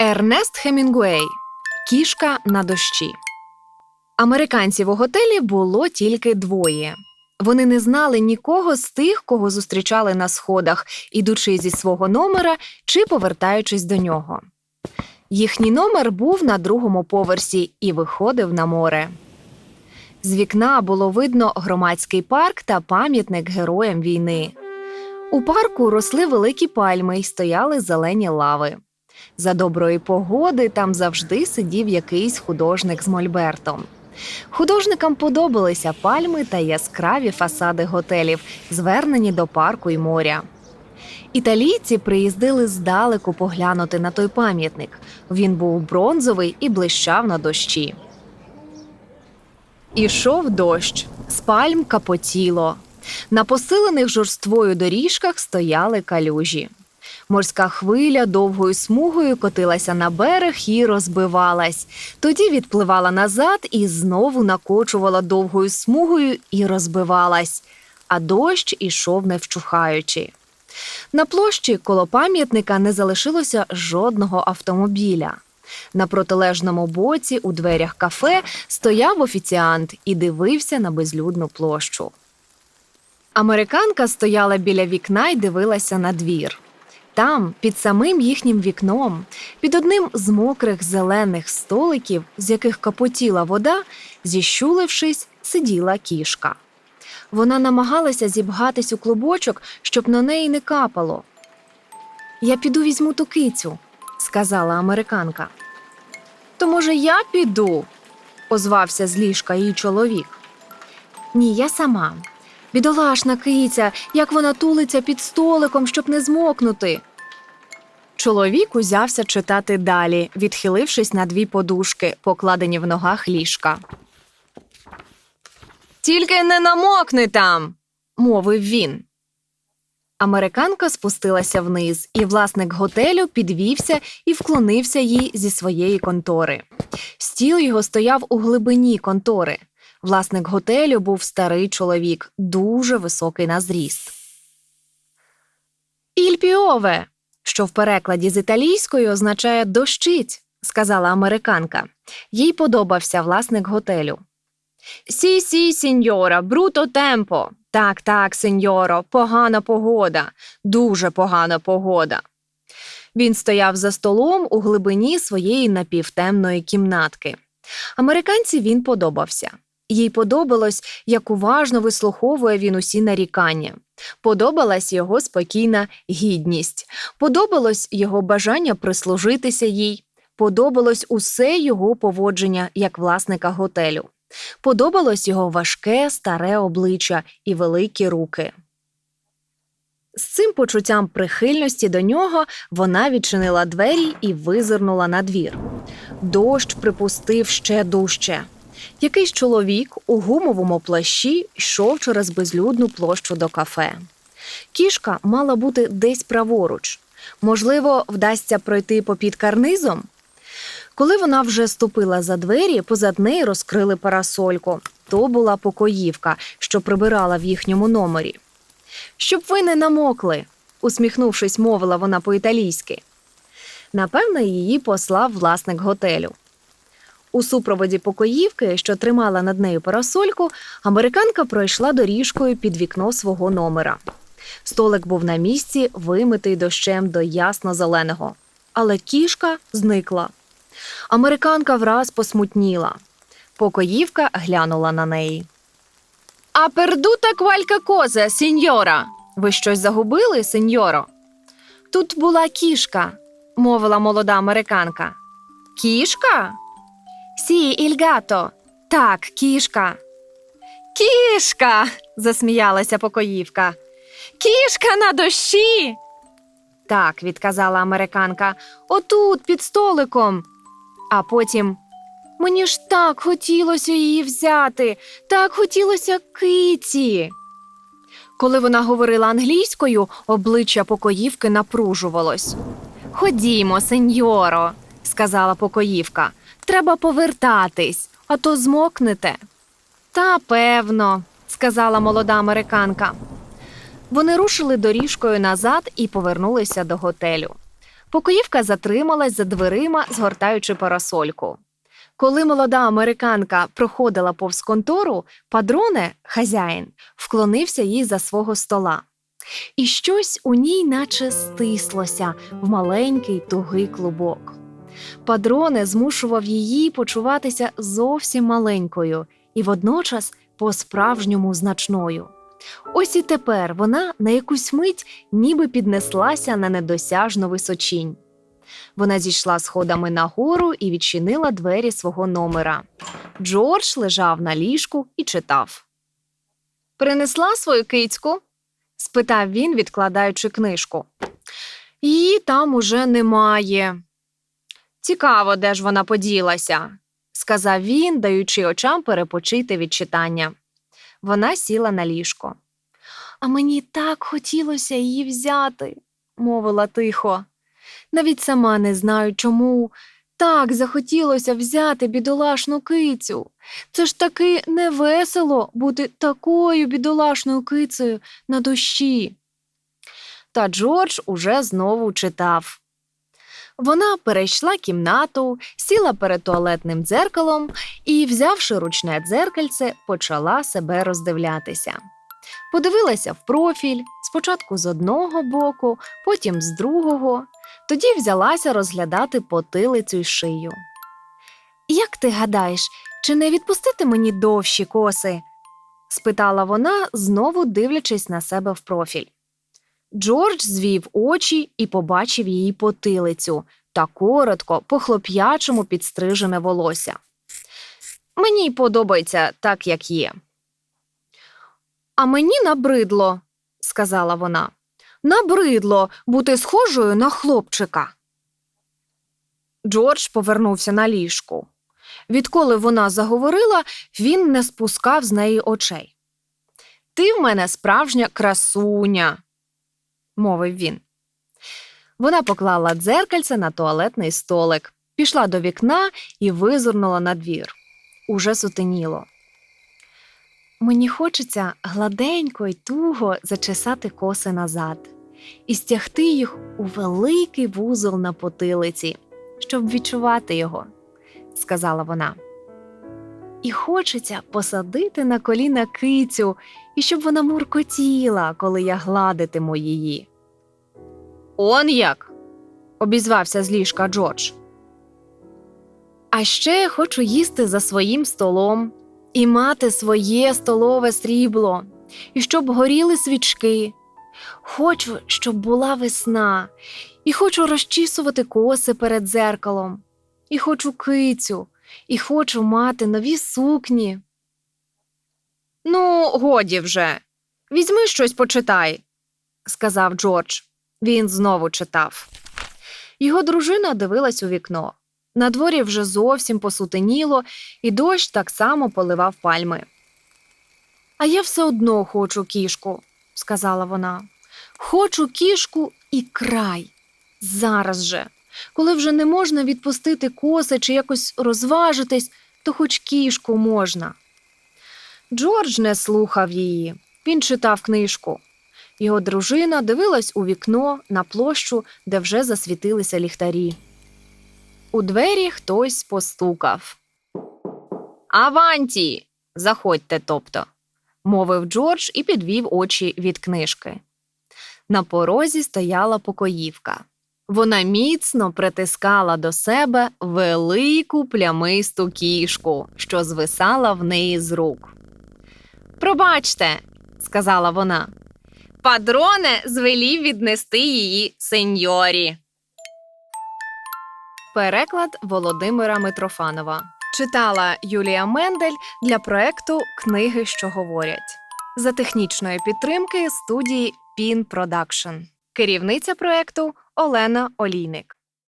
Ернест Хемінгуей Кішка на дощі. Американців у готелі було тільки двоє. Вони не знали нікого з тих, кого зустрічали на сходах, ідучи зі свого номера чи повертаючись до нього. Їхній номер був на другому поверсі і виходив на море. З вікна було видно громадський парк та пам'ятник героям війни. У парку росли великі пальми й стояли зелені лави. За доброї погоди там завжди сидів якийсь художник з мольбертом. Художникам подобалися пальми та яскраві фасади готелів, звернені до парку й моря. Італійці приїздили здалеку поглянути на той пам'ятник. Він був бронзовий і блищав на дощі. Ішов дощ, з пальм капотіло. На посилених жорствою доріжках стояли калюжі. Морська хвиля довгою смугою котилася на берег і розбивалась. Тоді відпливала назад і знову накочувала довгою смугою і розбивалась. А дощ ішов не вчухаючи. На площі коло пам'ятника не залишилося жодного автомобіля. На протилежному боці у дверях кафе стояв офіціант і дивився на безлюдну площу. Американка стояла біля вікна і дивилася на двір. Там, під самим їхнім вікном, під одним з мокрих зелених столиків, з яких капотіла вода, зіщулившись, сиділа кішка. Вона намагалася зібгатись у клубочок, щоб на неї не капало. Я піду візьму ту кицю, сказала американка. То, може, я піду? озвався з ліжка її чоловік. Ні, я сама. Бідолашна киця, як вона тулиться під столиком, щоб не змокнути. Чоловік узявся читати далі, відхилившись на дві подушки, покладені в ногах ліжка. Тільки не намокни там, мовив він. Американка спустилася вниз, і власник готелю підвівся і вклонився їй зі своєї контори. Стіл його стояв у глибині контори. Власник готелю був старий чоловік, дуже високий на зріст. Ільпіове, що в перекладі з італійської означає дощить, сказала американка. Їй подобався власник готелю. Сі, сі, сіньора, бруто темпо. Так, так, сеньоро, погана погода, дуже погана погода. Він стояв за столом у глибині своєї напівтемної кімнатки. Американці він подобався. Їй подобалось, як уважно вислуховує він усі нарікання. Подобалась його спокійна гідність, подобалось його бажання прислужитися їй, подобалось усе його поводження як власника готелю. Подобалось його важке, старе обличчя і великі руки. З цим почуттям прихильності до нього вона відчинила двері і визирнула на двір. Дощ припустив ще дужче. Якийсь чоловік у гумовому плащі йшов через безлюдну площу до кафе. Кішка мала бути десь праворуч. Можливо, вдасться пройти попід карнизом. Коли вона вже ступила за двері, позад неї розкрили парасольку. То була покоївка, що прибирала в їхньому номері. Щоб ви не намокли, усміхнувшись, мовила вона по-італійськи. Напевно, її послав власник готелю. У супроводі покоївки, що тримала над нею парасольку, американка пройшла доріжкою під вікно свого номера. Столик був на місці, вимитий дощем до ясно-зеленого. Але кішка зникла. Американка враз посмутніла. Покоївка глянула на неї. А пердута квалька коза, сеньора. Ви щось загубили, сеньоро? Тут була кішка, мовила молода американка. Кішка? Сі, ільгато. Так, кішка. Кішка. засміялася покоївка. Кішка на дощі. Так, відказала американка. Отут, під столиком. А потім мені ж так хотілося її взяти, так хотілося киці. Коли вона говорила англійською, обличчя покоївки напружувалось. Ходімо, сеньоро, сказала покоївка. Треба повертатись, а то змокнете. Та певно, сказала молода американка. Вони рушили доріжкою назад і повернулися до готелю. Покоївка затрималась за дверима, згортаючи парасольку. Коли молода американка проходила повз контору, падроне, хазяїн, вклонився їй за свого стола. І щось у ній наче стислося в маленький тугий клубок. Падроне змушував її почуватися зовсім маленькою і водночас по-справжньому значною. Ось і тепер вона на якусь мить ніби піднеслася на недосяжну височінь. Вона зійшла сходами нагору і відчинила двері свого номера. Джордж лежав на ліжку і читав. Принесла свою кицьку? спитав він, відкладаючи книжку. Її там уже немає. Цікаво, де ж вона поділася, сказав він, даючи очам перепочити від читання. Вона сіла на ліжко. А мені так хотілося її взяти, мовила тихо. Навіть сама не знаю, чому. Так захотілося взяти бідолашну кицю. Це ж таки невесело бути такою бідолашною кицею на душі. Та Джордж уже знову читав. Вона перейшла кімнату, сіла перед туалетним дзеркалом і, взявши ручне дзеркальце, почала себе роздивлятися. Подивилася в профіль спочатку з одного боку, потім з другого, тоді взялася розглядати потилицю й шию. Як ти гадаєш, чи не відпустити мені довші коси? спитала вона, знову дивлячись на себе в профіль. Джордж звів очі і побачив її потилицю та коротко, по хлоп'ячому підстрижене волосся. Мені подобається так, як є. А мені набридло, сказала вона. Набридло бути схожою на хлопчика. Джордж повернувся на ліжку. Відколи вона заговорила, він не спускав з неї очей. Ти в мене справжня красуня, мовив він. Вона поклала дзеркальце на туалетний столик, пішла до вікна і визирнула на двір. Уже сутеніло. Мені хочеться гладенько й туго зачесати коси назад і стягти їх у великий вузол на потилиці, щоб відчувати його, сказала вона. І хочеться посадити на коліна кицю, і щоб вона муркотіла, коли я гладитиму її. Он як? обізвався з ліжка Джордж. А ще я хочу їсти за своїм столом і мати своє столове срібло, і щоб горіли свічки. Хочу, щоб була весна, і хочу розчісувати коси перед дзеркалом, і хочу кицю, і хочу мати нові сукні. Ну, годі вже. Візьми щось почитай, сказав Джордж. Він знову читав. Його дружина дивилась у вікно. На дворі вже зовсім посутеніло, і дощ так само поливав пальми. А я все одно хочу кішку, сказала вона. Хочу кішку і край. Зараз же. Коли вже не можна відпустити коси чи якось розважитись, то хоч кішку можна. Джордж не слухав її. Він читав книжку. Його дружина дивилась у вікно на площу, де вже засвітилися ліхтарі. У двері хтось постукав. Аванті. Заходьте, тобто, мовив Джордж і підвів очі від книжки. На порозі стояла покоївка. Вона міцно притискала до себе велику плямисту кішку, що звисала в неї з рук. Пробачте, сказала вона. Падроне звелів віднести її сеньорі. Переклад Володимира Митрофанова читала Юлія Мендель для проекту Книги, що говорять за технічної підтримки студії Пін Продакшн. Керівниця проекту Олена Олійник.